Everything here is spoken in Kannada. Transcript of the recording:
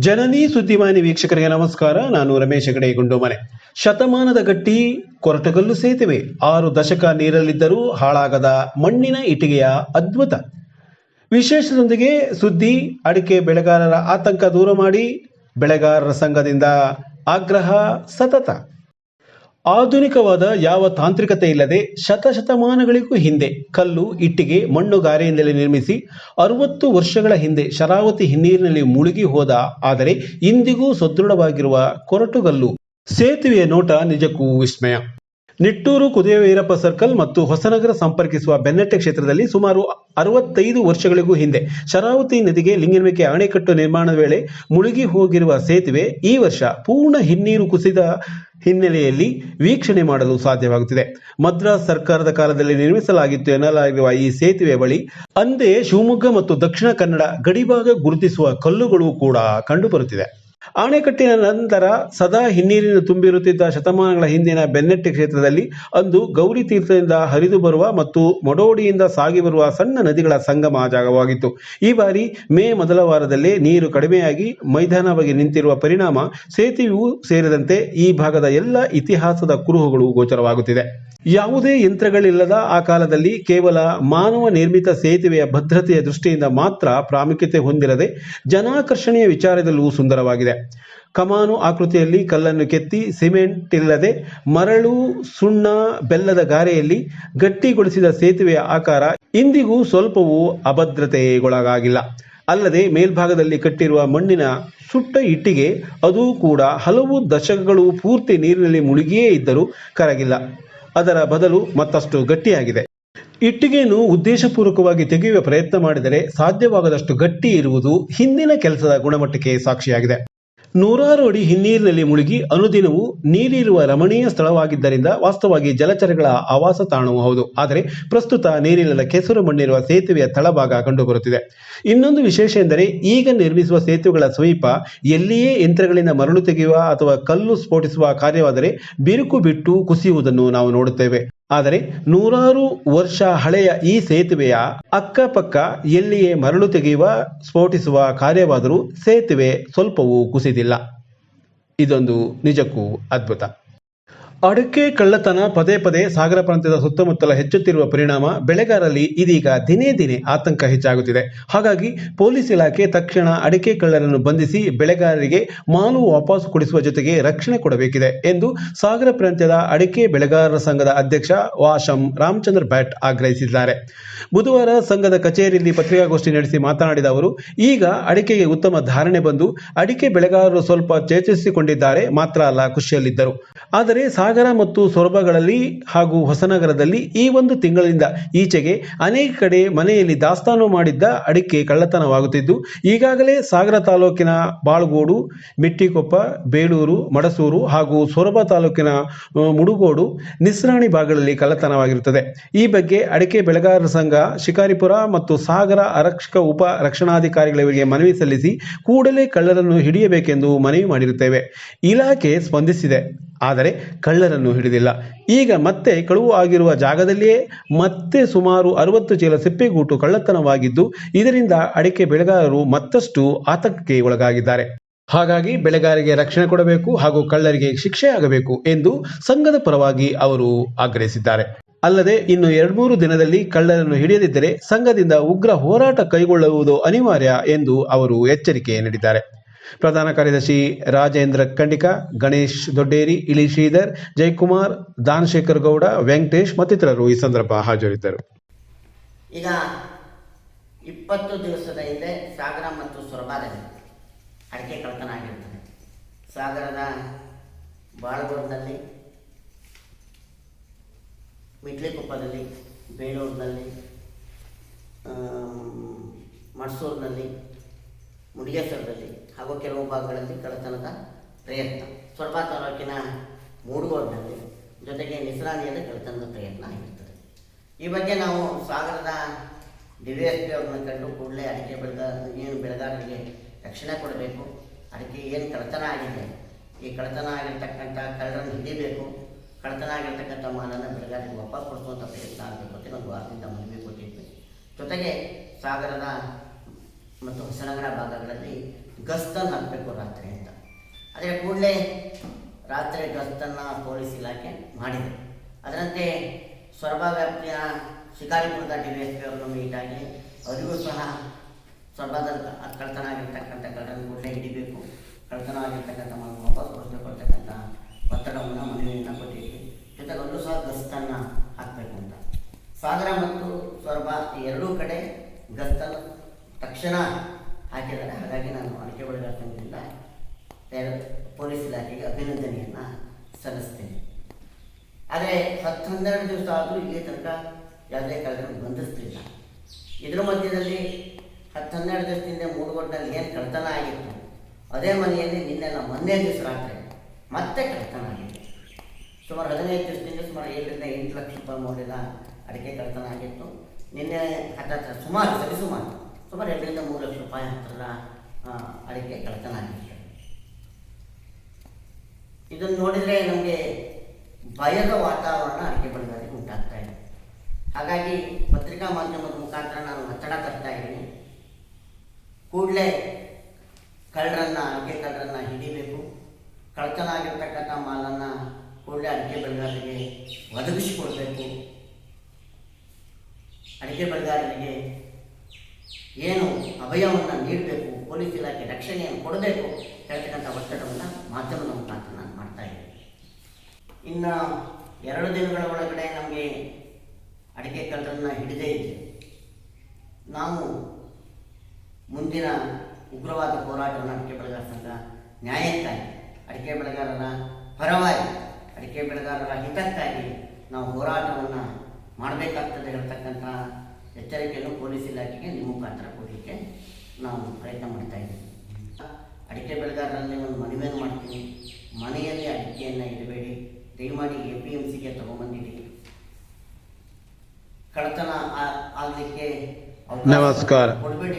ಜನನಿ ಸುದ್ದಿವಾಹಿನಿ ವೀಕ್ಷಕರಿಗೆ ನಮಸ್ಕಾರ. ನಾನು ರಮೇಶ್ ಹೆಗಡೆ, ಗುಂಡೋಮನೆ. ಶತಮಾನದ ಗಟ್ಟಿ ಕೊರಟಗಲ್ಲು ಸೇತುವೆ. ಆರು ದಶಕ ನೀರಲ್ಲಿದ್ದರೂ ಹಾಳಾಗದ ಮಣ್ಣಿನ ಇಟಿಗೆಯ ಅದ್ಭುತ. ವಿಶೇಷದೊಂದಿಗೆ ಸುದ್ದಿ, ಅಡಿಕೆ ಬೆಳೆಗಾರರ ಆತಂಕ ದೂರ ಮಾಡಿ, ಬೆಳೆಗಾರರ ಸಂಘದಿಂದ ಆಗ್ರಹ ಸತತ. ಆಧುನಿಕವಾದ ಯಾವ ತಾಂತ್ರಿಕತೆ ಇಲ್ಲದೆ ಶತಶತಮಾನಗಳಿಗೂ ಹಿಂದೆ ಕಲ್ಲು, ಇಟ್ಟಿಗೆ ಮಣ್ಣುಗಾರೆಯಿಂದಲೇ ನಿರ್ಮಿಸಿ ಅರವತ್ತು ವರ್ಷಗಳ ಹಿಂದೆ ಶರಾವತಿ ಹಿನ್ನೀರಿನಲ್ಲಿ ಮುಳುಗಿ ಹೋದ, ಆದರೆ ಇಂದಿಗೂ ಸದೃಢವಾಗಿರುವ ಕೊರಟುಗಲ್ಲು ಸೇತುವೆಯ ನೋಟ ನಿಜಕ್ಕೂ ವಿಸ್ಮಯ. ನಿಟ್ಟೂರು ಕುದಿಯವೀರಪ್ಪ ಸರ್ಕಲ್ ಮತ್ತು ಹೊಸನಗರ ಸಂಪರ್ಕಿಸುವ ಬೆನ್ನಟ್ಟೆ ಕ್ಷೇತ್ರದಲ್ಲಿ ಸುಮಾರು ಅರವತ್ತೈದು ವರ್ಷಗಳಿಗೂ ಹಿಂದೆ ಶರಾವತಿ ನದಿಗೆ ಲಿಂಗನಮಿಕೆ ಅಣೆಕಟ್ಟು ನಿರ್ಮಾಣದ ವೇಳೆ ಮುಳುಗಿ ಹೋಗಿರುವ ಸೇತುವೆ ಈ ವರ್ಷ ಪೂರ್ಣ ಹಿನ್ನೀರು ಕುಸಿದ ಹಿನ್ನೆಲೆಯಲ್ಲಿ ವೀಕ್ಷಣೆ ಮಾಡಲು ಸಾಧ್ಯವಾಗುತ್ತಿದೆ. ಮದ್ರಾಸ್ ಸರ್ಕಾರದ ಕಾಲದಲ್ಲಿ ನಿರ್ಮಿಸಲಾಗಿತ್ತು ಎನ್ನಲಾಗಿರುವ ಈ ಸೇತುವೆ ಬಳಿ ಅಂದೇ ಶಿವಮೊಗ್ಗ ಮತ್ತು ದಕ್ಷಿಣ ಕನ್ನಡ ಗಡಿಭಾಗ ಗುರುತಿಸುವ ಕಲ್ಲುಗಳು ಕೂಡ ಕಂಡುಬರುತ್ತಿದೆ ಅಣೆಕಟ್ಟಿನ ನಂತರ ಸದಾ ಹಿನ್ನೀರಿನ ತುಂಬಿರುತ್ತಿದ್ದ ಶತಮಾನಗಳ ಹಿಂದಿನ ಬೆನ್ನಟ್ಟಿ ಕ್ಷೇತ್ರದಲ್ಲಿ ಅಂದು ಗೌರಿ ತೀರ್ಥದಿಂದ ಹರಿದು ಬರುವ ಮತ್ತು ಮೊಡೋಡಿಯಿಂದ ಸಾಗಿ ಬರುವ ಸಣ್ಣ ನದಿಗಳ ಸಂಗಮ ಜಾಗವಾಗಿತ್ತು. ಈ ಬಾರಿ ಮೇ ಮೊದಲ ವಾರದಲ್ಲೇ ನೀರು ಕಡಿಮೆಯಾಗಿ ಮೈದಾನವಾಗಿ ನಿಂತಿರುವ ಪರಿಣಾಮ ಸೇತುವೆಯೂ ಸೇರಿದಂತೆ ಈ ಭಾಗದ ಎಲ್ಲ ಇತಿಹಾಸದ ಕುರುಹುಗಳು ಗೋಚರವಾಗುತ್ತಿದೆ. ಯಾವುದೇ ಯಂತ್ರಗಳಿಲ್ಲದ ಆ ಕಾಲದಲ್ಲಿ ಕೇವಲ ಮಾನವ ನಿರ್ಮಿತ ಸೇತುವೆಯ ಭದ್ರತೆಯ ದೃಷ್ಟಿಯಿಂದ ಮಾತ್ರ ಪ್ರಾಮುಖ್ಯತೆ ಹೊಂದಿರದೆ ಜನಾಕರ್ಷಣೆಯ ವಿಚಾರದಲ್ಲೂ ಸುಂದರವಾಗಿದೆ. ಕಮಾನು ಆಕೃತಿಯಲ್ಲಿ ಕಲ್ಲನ್ನು ಕೆತ್ತಿ ಸಿಮೆಂಟ್ ಇಲ್ಲದೆ ಮರಳು, ಸುಣ್ಣ, ಬೆಲ್ಲದ ಗಾರೆಯಲ್ಲಿ ಗಟ್ಟಿಗೊಳಿಸಿದ ಸೇತುವೆಯ ಆಕಾರ ಇಂದಿಗೂ ಸ್ವಲ್ಪವೂ ಅಭದ್ರತೆಗೊಳಗಾಗಿಲ್ಲ. ಅಲ್ಲದೆ ಮೇಲ್ಭಾಗದಲ್ಲಿ ಕಟ್ಟಿರುವ ಮಣ್ಣಿನ ಸುಟ್ಟ ಇಟ್ಟಿಗೆ ಅದು ಕೂಡ ಹಲವು ದಶಕಗಳು ಪೂರ್ತಿ ನೀರಿನಲ್ಲಿ ಮುಳುಗಿಯೇ ಇದ್ದರೂ ಕರಗಿಲ್ಲ. ಅದರ ಬದಲು ಮತ್ತಷ್ಟು ಗಟ್ಟಿಯಾಗಿದೆ. ಇಟ್ಟಿಗೆಯನ್ನು ಉದ್ದೇಶಪೂರ್ವಕವಾಗಿ ತೆಗೆಯುವ ಪ್ರಯತ್ನ ಮಾಡಿದರೆ ಸಾಧ್ಯವಾಗದಷ್ಟು ಗಟ್ಟಿ ಇರುವುದು ಹಿಂದಿನ ಕೆಲಸದ ಗುಣಮಟ್ಟಕ್ಕೆ ಸಾಕ್ಷಿಯಾಗಿದೆ. ನೂರಾರು ಅಡಿ ಹಿನ್ನೀರಿನಲ್ಲಿ ಮುಳುಗಿ ಅನುದಿನವೂ ನೀರಿರುವ ರಮಣೀಯ ಸ್ಥಳವಾಗಿದ್ದರಿಂದ ವಾಸ್ತವವಾಗಿ ಜಲಚರಗಳ ಆವಾಸ ತಾಣವೂ ಹೌದು ಆದರೆ ಪ್ರಸ್ತುತ ನೀರಿಲ್ಲದ ಕೆಸರು ಮಣ್ಣಿರುವ ಸೇತುವೆಯ ತಳಭಾಗ ಕಂಡುಬರುತ್ತಿದೆ. ಇನ್ನೊಂದು ವಿಶೇಷ ಎಂದರೆ ಈಗ ನಿರ್ಮಿಸುವ ಸೇತುವೆಗಳ ಸಮೀಪ ಎಲ್ಲಿಯೇ ಯಂತ್ರಗಳಿಂದ ಮರಳು ತೆಗೆಯುವ ಅಥವಾ ಕಲ್ಲು ಸ್ಫೋಟಿಸುವ ಕಾರ್ಯವಾದರೆ ಬಿರುಕು ಬಿಟ್ಟು ಕುಸಿಯುವುದನ್ನು ನಾವು ನೋಡುತ್ತೇವೆ. ಆದರೆ ನೂರಾರು ವರ್ಷ ಹಳೆಯ ಈ ಸೇತುವೆಯ ಅಕ್ಕಪಕ್ಕ ಎಲ್ಲಿಯೇ ಮರಳು ತೆಗೆಯುವ, ಸ್ಫೋಟಿಸುವ ಕಾರ್ಯವಾದರೂ ಸೇತುವೆ ಸ್ವಲ್ಪವೂ ಕುಸಿದಿಲ್ಲ. ಇದೊಂದು ನಿಜಕ್ಕೂ ಅದ್ಭುತ. ಅಡಕೆ ಕಳ್ಳತನ ಪದೇ ಪದೇ ಸಾಗರ ಪ್ರಾಂತ್ಯದ ಸುತ್ತಮುತ್ತಲ ಹೆಚ್ಚುತ್ತಿರುವ ಪರಿಣಾಮ ಬೆಳೆಗಾರರಲ್ಲಿ ಇದೀಗ ದಿನೇ ದಿನೇ ಆತಂಕ ಹೆಚ್ಚಾಗುತ್ತಿದೆ. ಹಾಗಾಗಿ ಪೊಲೀಸ್ ಇಲಾಖೆ ತಕ್ಷಣ ಅಡಕೆ ಕಳ್ಳರನ್ನು ಬಂಧಿಸಿ ಬೆಳೆಗಾರರಿಗೆ ಮಾಲು ವಾಪಸ್ ಕೊಡಿಸುವ ಜೊತೆಗೆ ರಕ್ಷಣೆ ಕೊಡಬೇಕಿದೆ ಎಂದು ಸಾಗರ ಪ್ರಾಂತ್ಯದ ಅಡಕೆ ಬೆಳೆಗಾರರ ಸಂಘದ ಅಧ್ಯಕ್ಷ ವಾಶಂ ರಾಮಚಂದ್ರ ಭಟ್ ಆಗ್ರಹಿಸಿದ್ದಾರೆ. ಬುಧವಾರ ಸಂಘದ ಕಚೇರಿಯಲ್ಲಿ ಪತ್ರಿಕಾಗೋಷ್ಠಿ ನಡೆಸಿ ಮಾತನಾಡಿದ ಅವರು, ಈಗ ಅಡಿಕೆಗೆ ಉತ್ತಮ ಧಾರಣೆ ಬಂದು ಅಡಿಕೆ ಬೆಳೆಗಾರರು ಸ್ವಲ್ಪ ಚೇತರಿಸಿಕೊಂಡಿದ್ದಾರೆ ಮಾತ್ರ ಅಲ್ಲ, ಖುಷಿಯಲ್ಲಿದ್ದರು. ಆದರೆ ಸಾಗರ ಮತ್ತು ಸೊರಬಗಳಲ್ಲಿ ಹಾಗೂ ಹೊಸನಗರದಲ್ಲಿ ಈ ಒಂದು ತಿಂಗಳಿಂದ ಈಚೆಗೆ ಅನೇಕ ಕಡೆ ಮನೆಯಲ್ಲಿ ದಾಸ್ತಾನು ಮಾಡಿದ್ದ ಅಡಿಕೆ ಕಳ್ಳತನವಾಗುತ್ತಿದ್ದು, ಈಗಾಗಲೇ ಸಾಗರ ತಾಲೂಕಿನ ಬಾಳ್ಗೋಡು, ಮೆಟ್ಟಿಕೊಪ್ಪ ಬೇಲೂರು ಮಡಸೂರು ಹಾಗೂ ಸೊರಬ ತಾಲೂಕಿನ ಮುಡುಗೋಡು, ನಿಸ್ರಾಣಿ ಭಾಗಗಳಲ್ಲಿ ಕಳ್ಳತನವಾಗಿರುತ್ತದೆ. ಈ ಬಗ್ಗೆ ಅಡಿಕೆ ಬೆಳೆಗಾರರ ಸಂಘ, ಶಿಕಾರಿಪುರ ಮತ್ತು ಸಾಗರ ಆರಕ್ಷಕ ಉಪ ರಕ್ಷಣಾಧಿಕಾರಿಗಳಿಗೆ ಮನವಿ ಸಲ್ಲಿಸಿ ಕೂಡಲೇ ಕಳ್ಳರನ್ನು ಹಿಡಿಯಬೇಕೆಂದು ಮನವಿ ಮಾಡಿರುತ್ತೇವೆ. ಇಲಾಖೆ ಸ್ಪಂದಿಸಿದೆ. ಆದರೆ ಕಳ್ಳರನ್ನು ಹಿಡಿದಿಲ್ಲ. ಈಗ ಮತ್ತೆ ಕಳುವು ಆಗಿರುವ ಜಾಗದಲ್ಲಿಯೇ ಮತ್ತೆ ಸುಮಾರು ಅರವತ್ತು ಚೀಲ ಸಿಪ್ಪೆಗೂಟು ಕಳ್ಳತನವಾಗಿದ್ದು, ಇದರಿಂದ ಅಡಿಕೆ ಬೆಳೆಗಾರರು ಮತ್ತಷ್ಟು ಆತಂಕಕ್ಕೆ ಒಳಗಾಗಿದ್ದಾರೆ. ಹಾಗಾಗಿ ಬೆಳೆಗಾರರಿಗೆ ರಕ್ಷಣೆ ಕೊಡಬೇಕು ಹಾಗೂ ಕಳ್ಳರಿಗೆ ಶಿಕ್ಷೆ ಆಗಬೇಕು ಎಂದು ಸಂಘದ ಪರವಾಗಿ ಅವರು ಆಗ್ರಹಿಸಿದ್ದಾರೆ. ಅಲ್ಲದೆ ಇನ್ನು ಎರಡ್ಮೂರು ದಿನದಲ್ಲಿ ಕಳ್ಳರನ್ನು ಹಿಡಿಯದಿದ್ದರೆ ಸಂಘದಿಂದ ಉಗ್ರ ಹೋರಾಟ ಕೈಗೊಳ್ಳುವುದು ಅನಿವಾರ್ಯ ಎಂದು ಅವರು ಎಚ್ಚರಿಕೆ ನೀಡಿದ್ದಾರೆ. ಪ್ರಧಾನ ಕಾರ್ಯದರ್ಶಿ ರಾಜೇಂದ್ರ ಖಂಡಿಕ, ಗಣೇಶ್ ದೊಡ್ಡೇರಿ, ಇಳಿ ಶ್ರೀಧರ್, ಜಯಕುಮಾರ್, ದಾನಶೇಖರ್ ಗೌಡ, ವೆಂಕಟೇಶ್ ಮತ್ತಿತರರು ಈ ಸಂದರ್ಭ ಹಾಜರಿದ್ದರು. ಈಗ ಇಪ್ಪತ್ತು ದಿವಸದ ಹಿಂದೆ ಸಾಗರ ಮತ್ತು ಸೊರಬಾದಲ್ಲಿ ಅಡಿಕೆ ಕಳ್ತನ ಆಗಿರ್ತದೆ. ಸಾಗರದ ಬಾಳದೂರದಲ್ಲಿ ಮಿಟ್ಲಿಕೊಪ್ಪದಲ್ಲಿ, ಬೇಲೂರಿನಲ್ಲಿ ಮಡ್ಸೂರಿನಲ್ಲಿ ಮುಡಿಗೇಶ್ವರದಲ್ಲಿ ಹಾಗೂ ಕೆಲವು ಭಾಗಗಳಲ್ಲಿ ಕಳ್ಳತನದ ಪ್ರಯತ್ನ. ಸ್ವಲ್ಪ ತಾಲೂಕಿನ ಮೂಡುಗೋಡಿನಲ್ಲಿ ಜೊತೆಗೆ ನಿಸರಾಣಿಯಲ್ಲಿ ಕಳತನದ ಪ್ರಯತ್ನ ಆಗಿರ್ತದೆ ಈ ಬಗ್ಗೆ ನಾವು ಸಾಗರದ ಡಿ ಅವ್ರನ್ನ ಕಂಡು ಕೂಡಲೇ ಅಡಿಕೆ ಬೆಳೆದ, ಏನು ಬೆಳೆಗಾರರಿಗೆ ರಕ್ಷಣೆ ಕೊಡಬೇಕು ಅದಕ್ಕೆ ಏನು ಕಳ್ಳತನ ಆಗಿದೆ, ಈ ಕಳ್ಳತನ ಆಗಿರ್ತಕ್ಕಂಥ ಕಳ್ಳರನ್ನು ಹಿಡಿಯಬೇಕು ಕಳತನ ಆಗಿರ್ತಕ್ಕಂಥ ಮಾಲನ್ನು ಬೆಳೆಗಾರರಿಗೆ ವಾಪಸ್ ಕೊಡಿಸುವಂಥ ಪ್ರಯತ್ನ ಆಗಬೇಕು ಅಂತ ಒಂದು ವಾರದಿಂದ ಮನವಿ ಕೊಟ್ಟಿದ್ವಿ. ಜೊತೆಗೆ ಸಾಗರದ ಮತ್ತು ಹೊಸನಗರ ಭಾಗಗಳಲ್ಲಿ ಗಸ್ತನ್ನು ಹಾಕಬೇಕು ರಾತ್ರಿ ಅಂತ. ಆದರೆ ಕೂಡಲೇ ರಾತ್ರಿ ಗಸ್ತನ್ನು ಪೊಲೀಸ್ ಇಲಾಖೆ ಮಾಡಿದೆ. ಅದರಂತೆ ಸೊರಬ ವ್ಯಾಪ್ತಿಯ ಶಿಕಾರಿಪುರದ ಡಿ ಎಸ್ ಪಿ ಅವರನ್ನು ಮೀಟ್ ಆಗಿ ಅವರಿಗೂ ಸಹ ಸೊರಬದ ಕಳ್ತನ ಆಗಿರ್ತಕ್ಕಂಥ ಕಳ್ಳನ್ನು ಕೂಡಲೇ ಹಿಡಿಬೇಕು. ಕಳ್ತನ ಆಗಿರ್ತಕ್ಕಂಥ ವಾಪಸ್ ಕೊಡ್ತಕ್ಕಂಥ ಒತ್ತಡವನ್ನು ಮನವಿಯನ್ನು ಕೊಟ್ಟಿದ್ವಿ ಜೊತೆಗೆ ಅಲ್ಲೂ ಸಹ ಗಸ್ತನ್ನು ಹಾಕಬೇಕು ಅಂತ. ಸಾಗರ ಮತ್ತು ಸೊರಬ ಎರಡೂ ಕಡೆ ಗಸ್ತನ್ನು ತಕ್ಷಣ ಹಾಕಿದ್ದಾರೆ. ಹಾಗಾಗಿ ನಾನು ಅಡಿಕೆ ಒಳಗಾಗಿಲ್ಲ ಪೊಲೀಸ್ ಇಲಾಖೆಗೆ ಅಭಿನಂದನೆಯನ್ನು ಸಲ್ಲಿಸ್ತೇನೆ. ಆದರೆ ಹತ್ತು ಹನ್ನೆರಡು ದಿವಸ ಆದರೂ ಇಲ್ಲಿ ತನಕ ಯಾವುದೇ ಕಳ್ಳರನ್ನು ಬಂಧಿಸ್ತಿಲ್ಲ ಇದರ ಮಧ್ಯದಲ್ಲಿ ಹತ್ತು ಹನ್ನೆರಡು ದಿವಸದಿಂದ ಮೂಡುಗೊಡ್ಡಲ್ಲಿ ಏನು ಕಳ್ತನ ಆಗಿತ್ತು, ಅದೇ ಮನೆಯಲ್ಲಿ ನಿನ್ನೆಲ್ಲ ಮೊನ್ನೆ ದಿವಸ ರಾತ್ರಿ ಮತ್ತೆ ಕಳ್ತನ ಆಗಿದೆ. ಸುಮಾರು ಹದಿನೈದು ದಿವಸದಿಂದ ಸುಮಾರು ಏಳರಿಂದ ಎಂಟು ಲಕ್ಷ ರೂಪಾಯಿ ಮೌಲ್ಯದ ಅಡಿಕೆ ಕಳ್ತನ ಆಗಿತ್ತು. ನಿನ್ನೆ ಹತ್ತತ್ರ ಸುಮಾರು ಸರಿಸುಮಾರು ಸುಮಾರು ಎರಡರಿಂದ ಮೂರು ಲಕ್ಷ ರೂಪಾಯಿ ಹತ್ತಿರ ಅಡಿಕೆ ಕಳತನ ಆಗಿದೆ ಇದನ್ನು ನೋಡಿದರೆ ನಮಗೆ ಭಯದ ವಾತಾವರಣ ಅಡಿಕೆ ಬೆಳೆಗಾರಿಗೆ ಉಂಟಾಗ್ತಾ ಇದೆ. ಹಾಗಾಗಿ ಪತ್ರಿಕಾ ಮಾಧ್ಯಮದ ಮುಖಾಂತರ ನಾನು ಒತ್ತಡ ತರ್ತಾ ಇದ್ದೀನಿ. ಕೂಡಲೇ ಕಳ್ಳರನ್ನು, ಅಡಿಕೆ ಕಳ್ಳರನ್ನು ಹಿಡಿಬೇಕು. ಕಳ್ಳತನ ಆಗಿರ್ತಕ್ಕಂಥ ಮಾಲನ್ನು ಕೂಡಲೇ ಅಡಿಕೆ ಬೆಳೆಗಾರರಿಗೆ ಒದಗಿಸಿಕೊಡ್ಬೇಕು. ಅಡಿಕೆ ಬೆಳೆಗಾರರಿಗೆ ಏನು ಅಭಯವನ್ನು ನೀಡಬೇಕು, ಪೊಲೀಸ್ ಇಲಾಖೆ ರಕ್ಷಣೆಯನ್ನು ಕೊಡಬೇಕು ಹೇಳ್ತಕ್ಕಂಥ ಒತ್ತಡವನ್ನು ಮಾಧ್ಯಮದ ಮುಖಾಂತರ ನಾನು ಮಾಡ್ತಾ ಇದ್ದೀನಿ. ಇನ್ನು ಎರಡು ದಿನಗಳ ಒಳಗಡೆ ನಮಗೆ ಅಡಿಕೆ ಕಳ್ಳರನ್ನ ಹಿಡಿದೇ ಇದೆ ನಾವು ಮುಂದಿನ ಉಗ್ರವಾದ ಹೋರಾಟವನ್ನು ಅಡಿಕೆ ಬೆಳೆಗಾರ ಸಂಘ ನ್ಯಾಯಕ್ಕಾಗಿ, ಅಡಿಕೆ ಬೆಳೆಗಾರರ ಪರವಾಗಿ, ಅಡಿಕೆ ಬೆಳೆಗಾರರ ಹಿತಕ್ಕಾಗಿ ನಾವು ಹೋರಾಟವನ್ನು ಮಾಡಬೇಕಾಗ್ತದೆ ಹೇಳ್ತಕ್ಕಂಥ ಎಚ್ಚರಿಕೆಯನ್ನು ಪೊಲೀಸ್ ಇಲಾಖೆಗೆ ನಿಮ್ಮ ಮುಖಾಂತರ ಕೊಡಲಿಕ್ಕೆ ನಾವು ಪ್ರಯತ್ನ ಮಾಡ್ತಾ ಇದ್ದೀವಿ. ಅಡಿಕೆ ಬೆಳೆಗಾರರಲ್ಲಿ ಒಂದು ಮನವಿಯನ್ನು ಮಾಡ್ತೀವಿ ಮನೆಯಲ್ಲಿ ಅಡಿಕೆಯನ್ನು ಇಡಬೇಡಿ. ದಯಮಾಡಿ ಎ ಪಿ ಎಂ ಸಿಗೆ ತೊಗೊಂಬಂದಿಡಿ ಕಳತನ ಆಗಲಿಕ್ಕೆ ನಮಸ್ಕಾರ. ಕೊಡಬೇಡಿ